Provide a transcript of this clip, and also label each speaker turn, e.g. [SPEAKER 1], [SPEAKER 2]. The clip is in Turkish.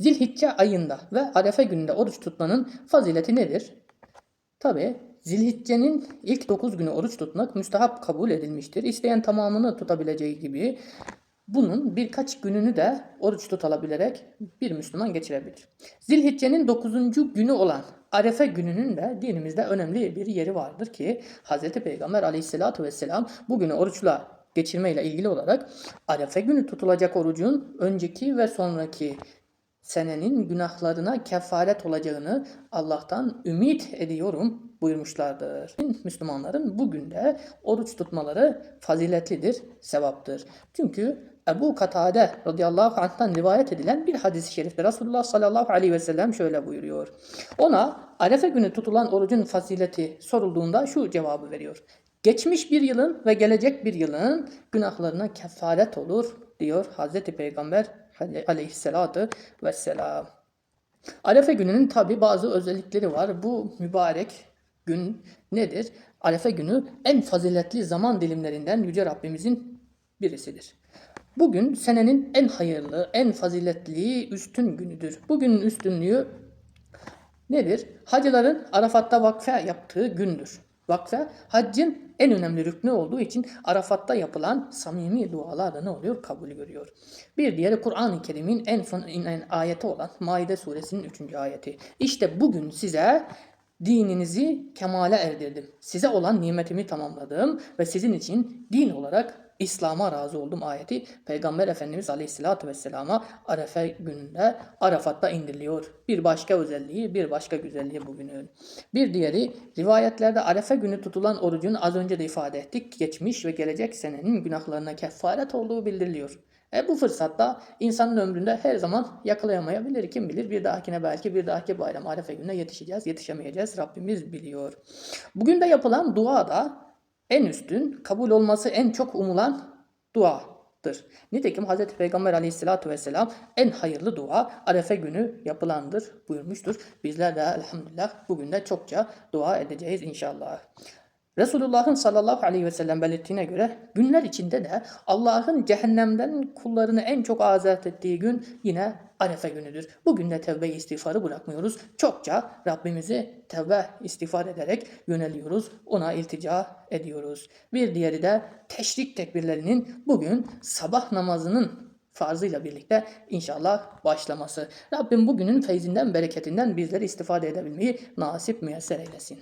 [SPEAKER 1] Zilhicce ayında ve Arefe gününde oruç tutmanın fazileti nedir? Tabi Zilhicce'nin ilk 9 günü oruç tutmak müstahap kabul edilmiştir. İsteyen tamamını tutabileceği gibi bunun birkaç gününü de oruç tutulabilerek bir Müslüman geçirebilir. Zilhicce'nin 9. günü olan Arefe gününün de dinimizde önemli bir yeri vardır ki Hz. Peygamber aleyhissalatu vesselam bugünü oruçla geçirmeyle ilgili olarak Arefe günü tutulacak orucun önceki ve sonraki senenin günahlarına kefaret olacağını Allah'tan ümit ediyorum buyurmuşlardır. Müslümanların bugün de oruç tutmaları faziletlidir, sevaptır. Çünkü Ebu Katade radıyallahu anh'tan rivayet edilen bir hadis-i şerifte Resulullah sallallahu aleyhi ve sellem şöyle buyuruyor. Ona Arefe günü tutulan orucun fazileti sorulduğunda şu cevabı veriyor. Geçmiş bir yılın ve gelecek bir yılın günahlarına kefaret olur diyor Hazreti Peygamber aleyhissalatu vesselam. Arefe gününün tabi bazı özellikleri var. Bu mübarek gün nedir? Arefe günü en faziletli zaman dilimlerinden Yüce Rabbimizin birisidir. Bugün senenin en hayırlı, en faziletli, üstün günüdür. Bugünün üstünlüğü nedir? Hacıların Arafat'ta vakfe yaptığı gündür. Vakfe haccın en önemli rüknü olduğu için Arafat'ta yapılan samimi dualar da ne oluyor? Kabul görüyor. Bir diğeri Kur'an-ı Kerim'in en son inen ayeti olan Maide suresinin 3. ayeti. İşte bugün size dininizi kemale erdirdim. Size olan nimetimi tamamladım ve sizin için din olarak İslam'a razı oldum ayeti Peygamber Efendimiz Aleyhisselatü Vesselam'a Arefe gününde Arafat'ta indiriliyor. Bir başka özelliği, bir başka güzelliği bugünün. Bir diğeri rivayetlerde Arefe günü tutulan orucun az önce de ifade ettik. Geçmiş ve gelecek senenin günahlarına kefaret olduğu bildiriliyor. E bu fırsatta insanın ömründe her zaman yakalayamayabilir. Kim bilir bir dahakine belki bir dahaki bayram Arefe gününe yetişeceğiz, yetişemeyeceğiz. Rabbimiz biliyor. Bugün de yapılan dua da en üstün, kabul olması en çok umulan duadır. Nitekim Hz. Peygamber aleyhissalatü vesselam en hayırlı dua Arefe günü yapılandır buyurmuştur. Bizler de elhamdülillah bugün de çokça dua edeceğiz inşallah. Resulullah'ın sallallahu aleyhi ve sellem belirttiğine göre günler içinde de Allah'ın cehennemden kullarını en çok azat ettiği gün yine Arefe günüdür. Bugün de tevbe istiğfarı bırakmıyoruz. Çokça Rabbimizi tevbe istiğfar ederek yöneliyoruz. Ona iltica ediyoruz. Bir diğeri de teşrik tekbirlerinin bugün sabah namazının farzıyla birlikte inşallah başlaması. Rabbim bugünün feyzinden, bereketinden bizleri istifade edebilmeyi nasip müyesser eylesin.